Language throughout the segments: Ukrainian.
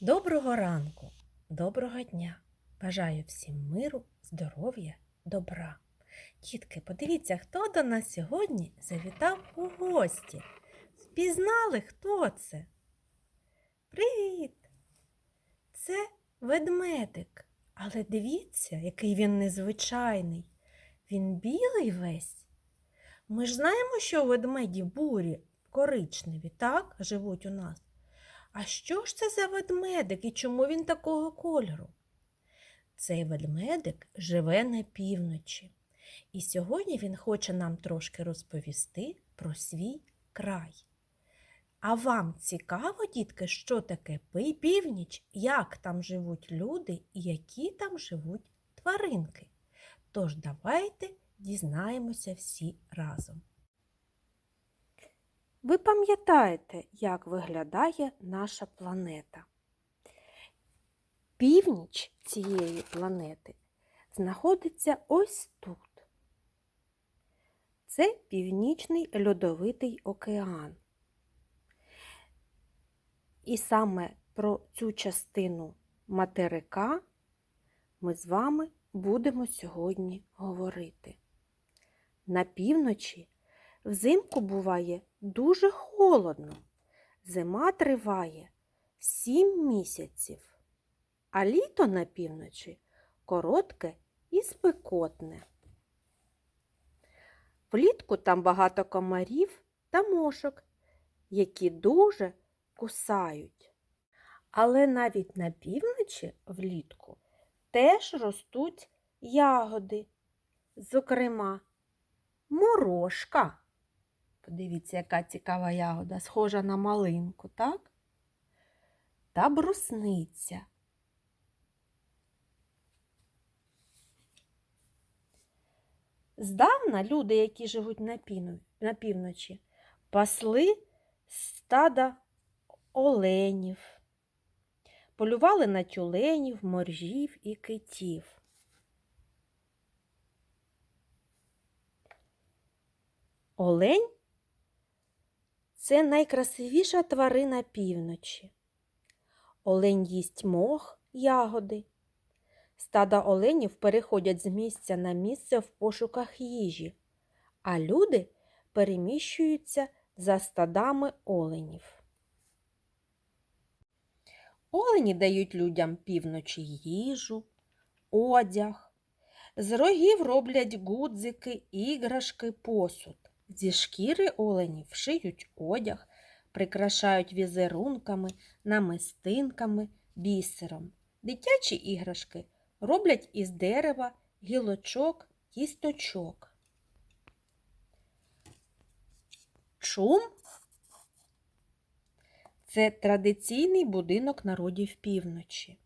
Доброго ранку, доброго дня. Бажаю всім миру, здоров'я, добра. Дітки, подивіться, хто до нас сьогодні завітав у гості. Впізнали, хто це? Привіт! Це ведмедик. Але дивіться, який він незвичайний. Він білий весь. Ми ж знаємо, що ведмеді бурі коричневі, так, живуть у нас. А що ж це за ведмедик і чому він такого кольору? Цей ведмедик живе на півночі. І сьогодні він хоче нам трошки розповісти про свій край. А вам цікаво, дітки, що таке північ, як там живуть люди і які там живуть тваринки? Тож давайте дізнаємося всі разом. Ви пам'ятаєте, як виглядає наша планета? Північ цієї планети знаходиться ось тут. Це Північний льодовитий океан. І саме про цю частину материка ми з вами будемо сьогодні говорити. На півночі взимку буває дуже холодно. Зима триває сім місяців, а літо на півночі коротке і спекотне. Влітку там багато комарів та мошок, які дуже кусають. Але навіть на півночі влітку теж ростуть ягоди, зокрема, морошка. Подивіться, яка цікава ягода, схожа на малинку, так? Та брусниця. Здавна люди, які живуть на, піну, на півночі, пасли стада оленів, полювали на тюленів, моржів і китів. Олень це найкрасивіша тварина півночі. Олень їсть мох, ягоди. Стада оленів переходять з місця на місце в пошуках їжі, а люди переміщуються за стадами оленів. Олені дають людям півночі їжу, одяг. З рогів роблять гудзики, іграшки, посуд. Зі шкіри оленів шиють одяг, прикрашають візерунками, намистинками, бісером. Дитячі іграшки роблять із дерева, гілочок, кісточок. Чум це традиційний будинок народів півночі.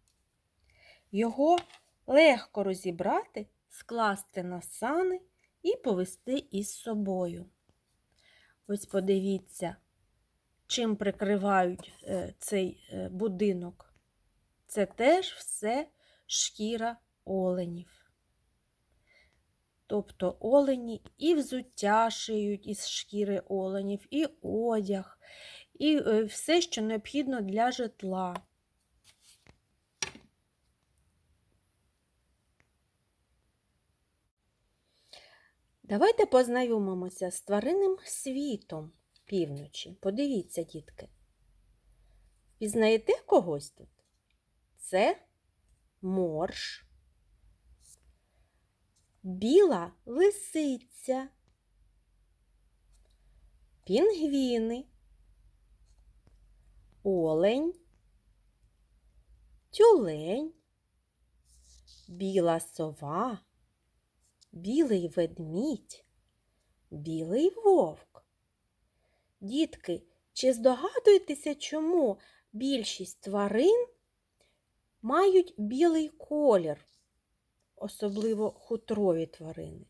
Його легко розібрати, скласти на сани і повести із собою. Ось подивіться, чим прикривають е, цей е, будинок. Це теж все шкіра оленів. Тобто олені і взуття шиють із шкіри оленів, і одяг, і е, все, що необхідно для житла. Давайте познайомимося з тваринним світом півночі. Подивіться, дітки. Пізнаєте когось тут? Це морж, біла лисиця, пінгвіни, олень, тюлень, біла сова, білий ведмідь, білий вовк. Дітки, чи здогадуєтеся, чому більшість тварин мають білий колір, особливо хутрові тварини?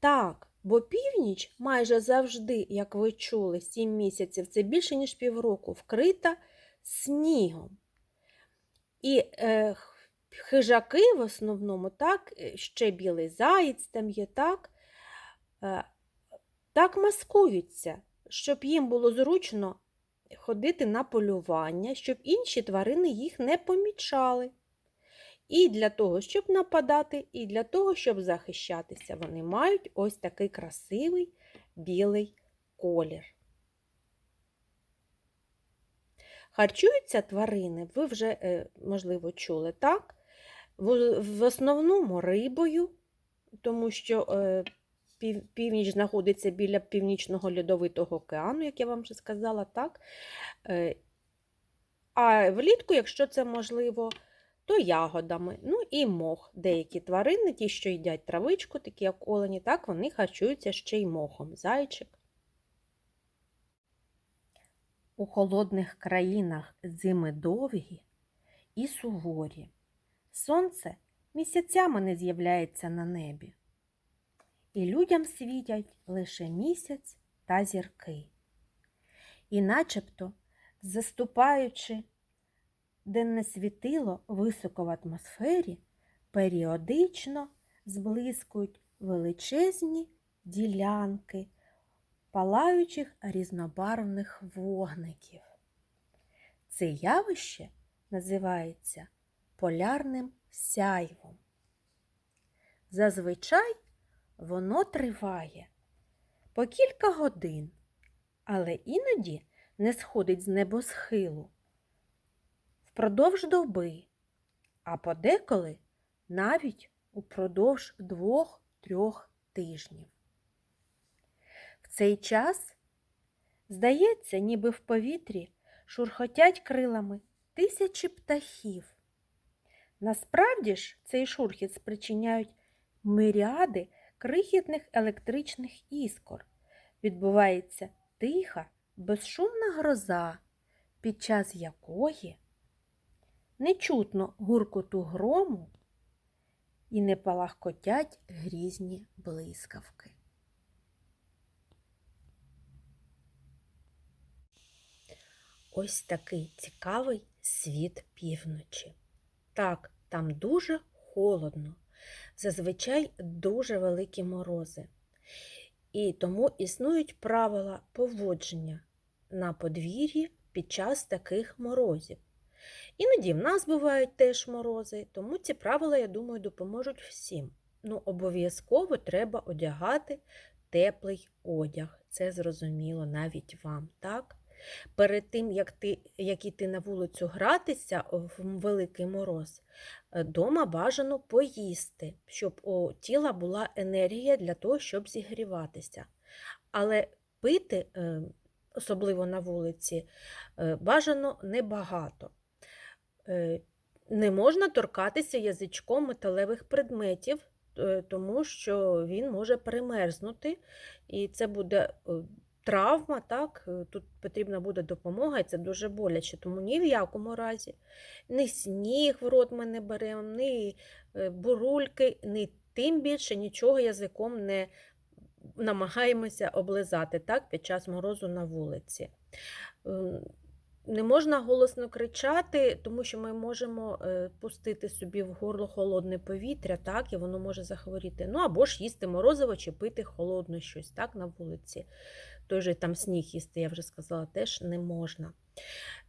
Так, бо північ майже завжди, як ви чули, 7 місяців, це більше, ніж півроку, вкрита снігом. І е, хижаки в основному, так, е, ще білий заєць там є, так, е, так маскуються, щоб їм було зручно ходити на полювання, щоб інші тварини їх не помічали. І для того, щоб нападати, і для того, щоб захищатися, вони мають ось такий красивий білий колір. Харчуються тварини, ви вже, е, можливо, чули, так? В, основному рибою, тому що е, пів, північ знаходиться біля північного льодовитого океану, як я вам вже сказала, так? Е, а влітку, якщо це можливо, то ягодами. Ну і мох. Деякі тварини, ті, що їдять травичку, такі як олені, так, вони харчуються ще й мохом. Зайчик. У холодних країнах зими довгі і суворі. Сонце місяцями не з'являється на небі. І людям світять лише місяць та зірки. І начебто, заступаючи денне світило високо в атмосфері, періодично зблискують величезні ділянки палаючих різнобарвних вогників. Це явище називається полярним сяйвом. Зазвичай воно триває по кілька годин, але іноді не сходить з небосхилу впродовж доби, а подеколи навіть упродовж двох-трьох тижнів. В цей час, здається, ніби в повітрі шурхотять крилами тисячі птахів. Насправді ж цей шурхіт спричиняють миріади крихітних електричних іскор. Відбувається тиха, безшумна гроза, під час якої не чутно гуркоту грому і не палахкотять грізні блискавки. Ось такий цікавий світ півночі. Так, там дуже холодно, зазвичай дуже великі морози. І тому існують правила поводження на подвір'ї під час таких морозів. Іноді в нас бувають теж морози, тому ці правила, я думаю, допоможуть всім. Ну, обов'язково треба одягати теплий одяг. Це зрозуміло навіть вам, так? Перед тим, як ти, як іти на вулицю гратися в великий мороз, дома бажано поїсти, щоб у тіла була енергія для того, щоб зігріватися. Але пити, е, особливо на вулиці, е, бажано небагато. Е, не можна торкатися язичком металевих предметів, тому що він може перемерзнути, і це буде травма, так, тут потрібна буде допомога, і це дуже боляче, тому ні в якому разі ні сніг в рот ми не беремо, ні бурульки, ні тим більше нічого язиком не намагаємося облизати так, під час морозу на вулиці. Не можна голосно кричати, тому що ми можемо пустити собі в горло холодне повітря, так, і воно може захворіти. Ну або ж їсти морозиво чи пити холодно щось так, на вулиці. Той же там сніг їсти, я вже сказала, теж не можна.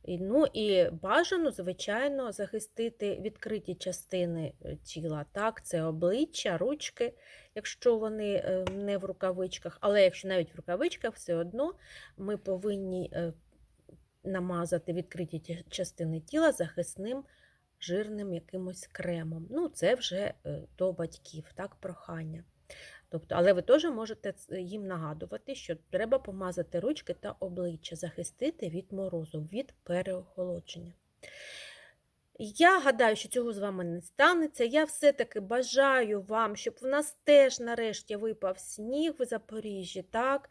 Ну і бажано, звичайно, захистити відкриті частини тіла. Так, Це обличчя, ручки, якщо вони не в рукавичках, але якщо навіть в рукавичках, все одно ми повинні намазати відкриті частини тіла захисним жирним якимось кремом. Ну, це вже до батьків, так, прохання. Тобто, Але ви теж можете їм нагадувати, що треба помазати ручки та обличчя, захистити від морозу, від переохолодження. Я гадаю, що цього з вами не станеться. Я все-таки бажаю вам, щоб в нас теж нарешті випав сніг в Запоріжжі. так?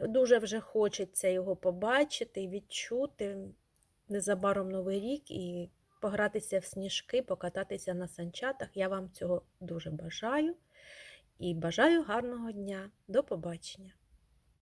Дуже вже хочеться його побачити відчути незабаром Новий рік і погратися в сніжки, покататися на санчатах. Я вам цього дуже бажаю і бажаю гарного дня. До побачення!